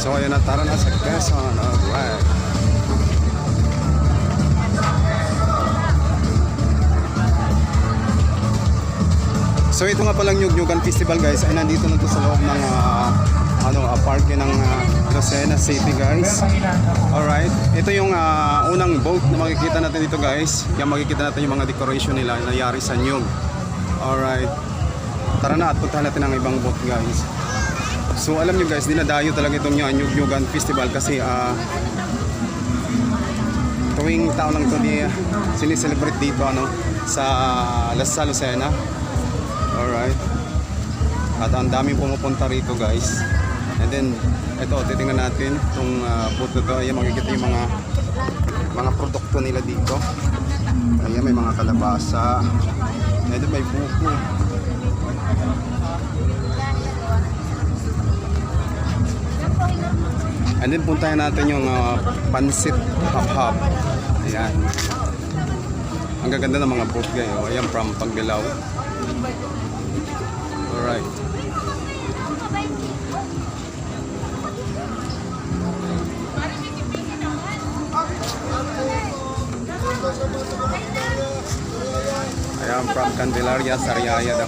So ayun na, tara na sa Quezon. Alright. So ito nga palang Nyug-Nyugan Festival guys ay nandito na to sa loob ng ah, ano, uh, parke ng uh, Lucena City guys. Alright. Ito yung ah, unang boat na makikita natin dito guys. Yan makikita natin yung mga decoration nila na nangyari sa Nyug. Alright. Tara na at puntahan natin ang ibang boat guys. So alam nyo guys, dinadayo talaga itong yung Nyug-Nyugan Festival kasi ah tuwing taon lang ito di sinicelebrate dito ano sa Las sa Lucena. Alright. At ang daming pumupunta rito guys. And then, ito, titingnan natin itong uh, booth na to. Ayan, makikita yung mga mga produkto nila dito. Ayan, may mga kalabasa. And then, puntahan natin yung uh, pansit hap-hap. Ayan. Ang gaganda ng mga booth guys. Oh. Ayan, from Pagbilao. Alright. I am from Candelaria, Sariaya.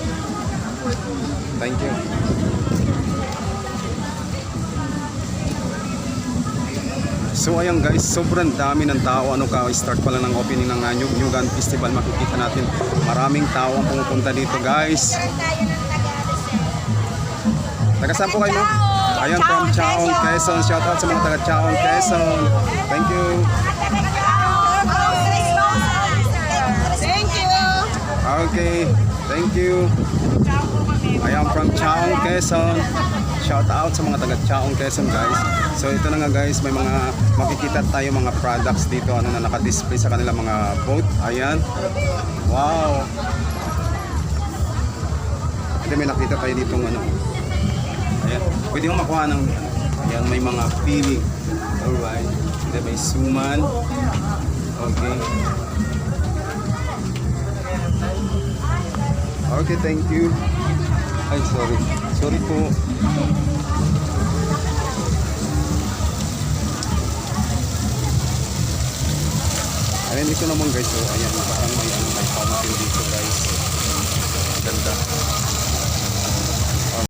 Thank you. So ayan guys, sobrang dami ng tao. Ano ka, start pa lang ng opening ng uh, New Nyugan Festival. Makikita natin maraming tao ang pumupunta dito guys. Taga saan po kayo ma'am? Ayan from Chaong, Quezon. Shout out sa mga taga Chaong, Quezon. Thank you. Thank you. Okay, thank you. Quezon. Shout out sa mga taga Chaong, Quezon guys. So ito na nga guys, may mga makikita tayo mga products dito ano na naka-display sa kanilang mga boat. Ayan. Wow. Ito may nakita tayo dito ano. Ayan. Pwede mo makuha ng ayan, may mga pili. Alright. Ito may suman. Okay. Okay, thank you. Ay, sorry. Sorry po. Ayan dito naman guys, so ayan, parang may ano, may. Ganda.